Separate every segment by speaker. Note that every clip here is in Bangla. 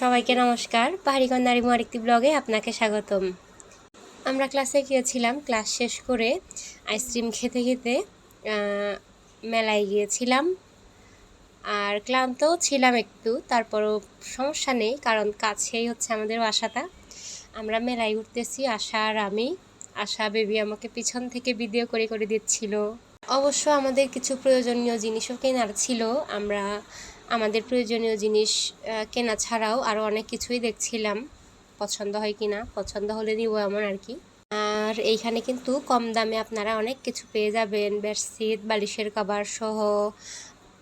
Speaker 1: সবাইকে নমস্কার। পাহাড়িগঞ্জ নারীমু আরেকটি ব্লগে আপনাকে স্বাগতম। আমরা ক্লাসে গিয়েছিলাম, ক্লাস শেষ করে আইসক্রিম খেতে খেতে মেলায় গিয়েছিলাম। আর ক্লান্তও ছিলাম একটু, তারপরও সমস্যা নেই, কারণ কাছেই হচ্ছে আমাদের বাসাটা। আমরা মেলায় উঠতেছি, আশা আর আমি। আশা বেবি আমাকে পিছন থেকে ভিডিও করে করে দিচ্ছিল। অবশ্য আমাদের কিছু প্রয়োজনীয় জিনিসও কেনার ছিল। আমরা আমাদের প্রয়োজনীয় জিনিস কেনা ছাড়াও আরও অনেক কিছুই দেখছিলাম। পছন্দ হয় কি না পছন্দ হলে নিব এমন আর কি। আর এইখানে কিন্তু কম দামে আপনারা অনেক কিছু পেয়ে যাবেন। বেডশিট, বালিশের কভার সহ,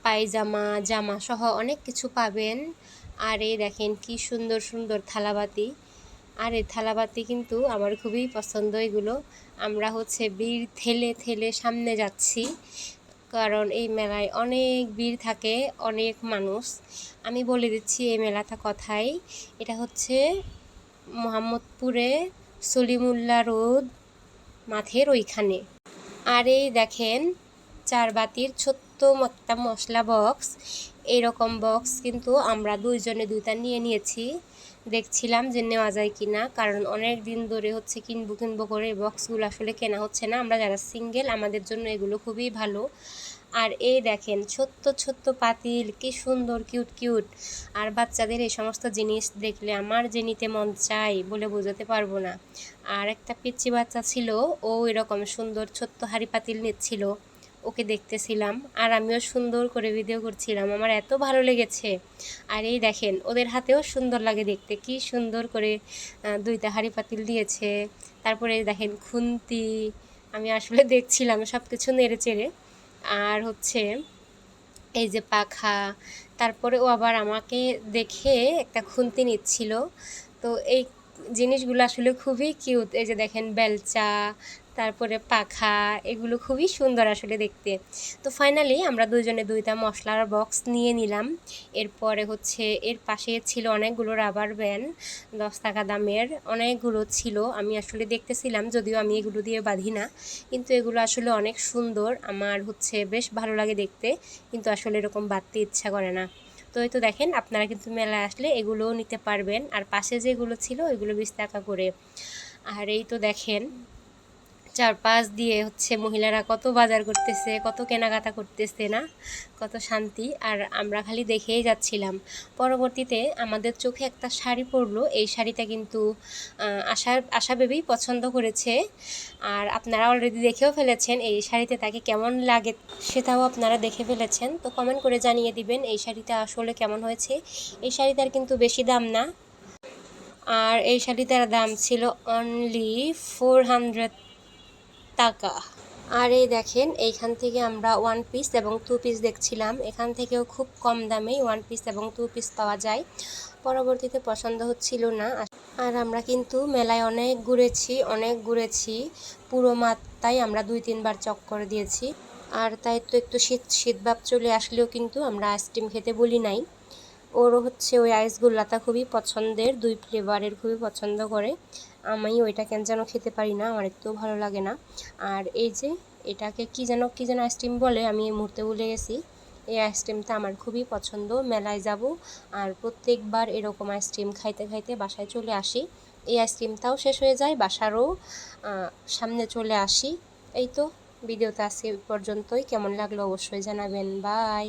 Speaker 1: পায়জামা, জামা সহ অনেক কিছু পাবেন। আর এই দেখেন কি সুন্দর সুন্দর থালাবাতি। আর এই থালাবাতি কিন্তু আমার খুবই পছন্দ এগুলো। আমরা হচ্ছে বীর ঠেলে ঠেলে সামনে যাচ্ছি। কারণ এই মেলায় অনেক ভিড় থাকে, অনেক মানুষ। আমি বলে দিচ্ছি, এই মেলাটা কথাই। এটা হচ্ছে মোহাম্মদপুরে সলিমুল্লা রোড মাঠের ওইখানে। আর এই দেখেন, চার বাতির ছোট্ট একটা মশলা বক্স এইরকম বক্স কিন্তু আমরা দুইজনে দুইটা নিয়ে নিয়েছি। দেখছিলাম যে নেওয়া যায় কি না কারণ অনেক দিন ধরে হচ্ছে কিনবো কিনবো করে এই বক্সগুলো আসলে কেনা হচ্ছে না। আমরা যারা সিঙ্গেল আমাদের জন্য এগুলো খুবই ভালো। আর এই দেখেন, ছোট্ট ছোট্ট পাতিল, কি সুন্দর কিউট কিউট আর বাচ্চাদের এই সমস্ত জিনিস দেখলে আমার যে নিতে মন চাই বলে বোঝাতে পারব না। আর একটা পিচ্চি বাচ্চা ছিল, ও এরকম সুন্দর ছোট্ট হাড়ি পাতিল নিচ্ছিল। ওকে দেখতেছিলাম আর আমিও সুন্দর করে ভিডিও করছিলাম। আমার এত ভালো লেগেছে। আর এই দেখেন, ওদের হাতেও সুন্দর লাগে দেখতে। কি সুন্দর করে দুইটা হাড়ি পাতিল দিয়েছে। তারপরে দেখেন, খুন্তি। আমি আসলে দেখছিলাম সব কিছু নেড়ে চেড়ে। আর হচ্ছে, এই যে পাখা। তারপরে ও আবার আমাকে দেখে একটা খুন্তি নিচ্ছিল। তো এই জিনিসগুলো আসলে খুবই কিউট এই যে দেখেন বেলচা, তারপরে পাখা, এগুলো খুবই সুন্দর আসলে দেখতে। তো ফাইনালি আমরা দুজনে দুইটা মশলার বক্স নিয়ে নিলাম। এরপরে হচ্ছে এর পাশে ছিল অনেকগুলো রাবার ব্যান্ড দশ টাকা দামের, অনেকগুলো ছিল। আমি আসলে দেখতেছিলাম, যদিও আমি এগুলো দিয়ে বাঁধি না। কিন্তু এগুলো আসলে অনেক সুন্দর, আমার হচ্ছে বেশ ভালো লাগে দেখতে। কিন্তু আসলে এরকম বাঁধতে ইচ্ছা করে না। তো এই তো দেখেন, আপনারা কিন্তু মেলায় আসলে এগুলোও নিতে পারবেন। আর পাশে যেগুলো ছিল, ওইগুলো বিশ টাকা করে। আর এই তো দেখেন চারপাশ দিয়ে হচ্ছে মহিলারা কত বাজার করতেছে, কত কেনাকাটা করতেছে না? কত শান্তি। আর আমরা খালি দেখেই যাচ্ছিলাম। পরবর্তীতে আমাদের চোখে একটা শাড়ি পরলো। এই শাড়িটা কিন্তু আশা আশা বেবেই পছন্দ করেছে। আর আপনারা অলরেডি দেখেও ফেলেছেন এই শাড়িতে তাকে কেমন লাগে সেটাও আপনারা দেখে ফেলেছেন। তো কমেন্ট করে জানিয়ে দিবেন এই শাড়িটা আসলে কেমন হয়েছে। এই শাড়িটার কিন্তু বেশি দাম না। আর এই শাড়িটার দাম ছিল অনলি ফোর হান্ড্রেড টাকা। আর এই দেখেন, এইখান থেকে আমরা ওয়ান পিস এবং টু পিস দেখছিলাম। এখান থেকেও খুব কম দামেই ওয়ান পিস এবং টু পিস পাওয়া যায়। পরবর্তীতে পছন্দ হচ্ছিল না। আর আমরা কিন্তু মেলায় অনেক ঘুরেছি অনেক ঘুরেছি। পুরো মাত্রায় আমরা দুই, তিনবার চক্কর দিয়েছি। আর তাই তো একটু শীত শীত ভাব চলে আসলেও কিন্তু আমরা আইসক্রিম খেতে বলি নাই। ওরও হচ্ছে ওই আইসগুল্লাটা খুবই পছন্দের, দুই ফ্লেভারের খুবই পছন্দ করে। আমি ওইটা কেন যেন খেতে পারি না, আমার একটু ভালো লাগে না। আর এই যে এটাকে কি যেন কি যেন আইসক্রিম বলে, আমি এই মুহূর্তে ভুলে গেছি। এই আইসক্রিমটা আমার খুবই পছন্দ, মেলায় যাব আর প্রত্যেকবার এরকম আইসক্রিম খাইতে খাইতে বাসায় চলে আসি। এই আইসক্রিমটাও শেষ হয়ে যায়, বাসারও সামনে চলে আসি। এই তো, ভিডিওটা আজকে পর্যন্তই। কেমন লাগল অবশ্যই জানাবেন। বাই